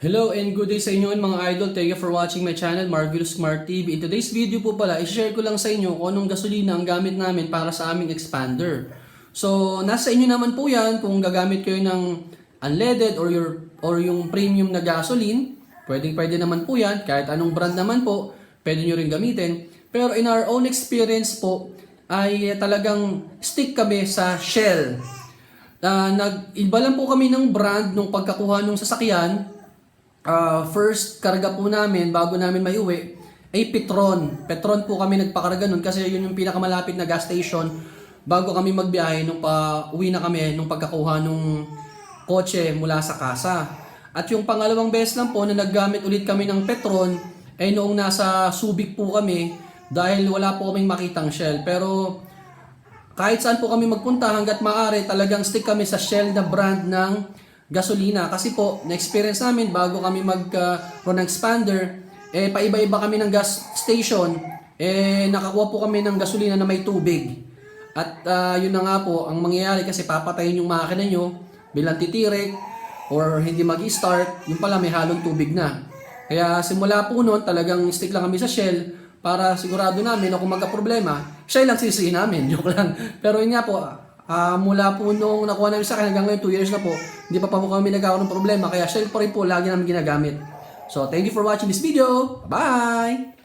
Hello and good day sa inyo mga idol. Thank you for watching my channel, Marvelous Smart TV. In today's video po pala, i-share ko lang sa inyo kung anong gasolina ang gamit namin para sa aming expander. So, nasa inyo naman po yan kung gagamit kayo ng unleaded or, your, or yung premium na gasoline. Pwedeng pwede naman po yan, kahit anong brand naman po, pwede nyo rin gamitin. Pero in our own experience po, ay talagang stick kami sa Shell. Ah, nag iba lang po kami ng brand nung pagkakuha ng sasakyan. Ah, first karga po namin bago namin maiuwi ay Petron. Petron po kami nagpakarga nun kasi yun yung pinakamalapit na gas station bago kami magbiyahe nung pa uwi na kami nung pagkakuha nung kotse mula sa kasa. At yung pangalawang beses lang po na naggamit ulit kami ng Petron ay noong nasa Subic po kami dahil wala po kaming makitang Shell. Pero kahit saan po kami magpunta hanggat maaari talagang stick kami sa Shell na brand ng gasolina kasi po na-experience namin bago kami magkaroon ng expander eh paiba-iba kami ng gas station eh nakakuha po kami ng gasolina na may tubig at ah, yun na nga po ang mangyayari kasi papatayin yung makina nyo bilang titirik or hindi mag-start yung pala may halong tubig na kaya simula po noon talagang stick lang kami sa Shell para sigurado namin na kung magka-problema, siya lang sisihin namin. Joke lang. Pero yun nga po, ah, mula po nung nakuha namin sa akin hanggang ngayon, 2 years na po, hindi pa pa po kami nagkakaroon ng problema. Kaya siya pa rin po lagi namin ginagamit. So, thank you for watching this video. Bye!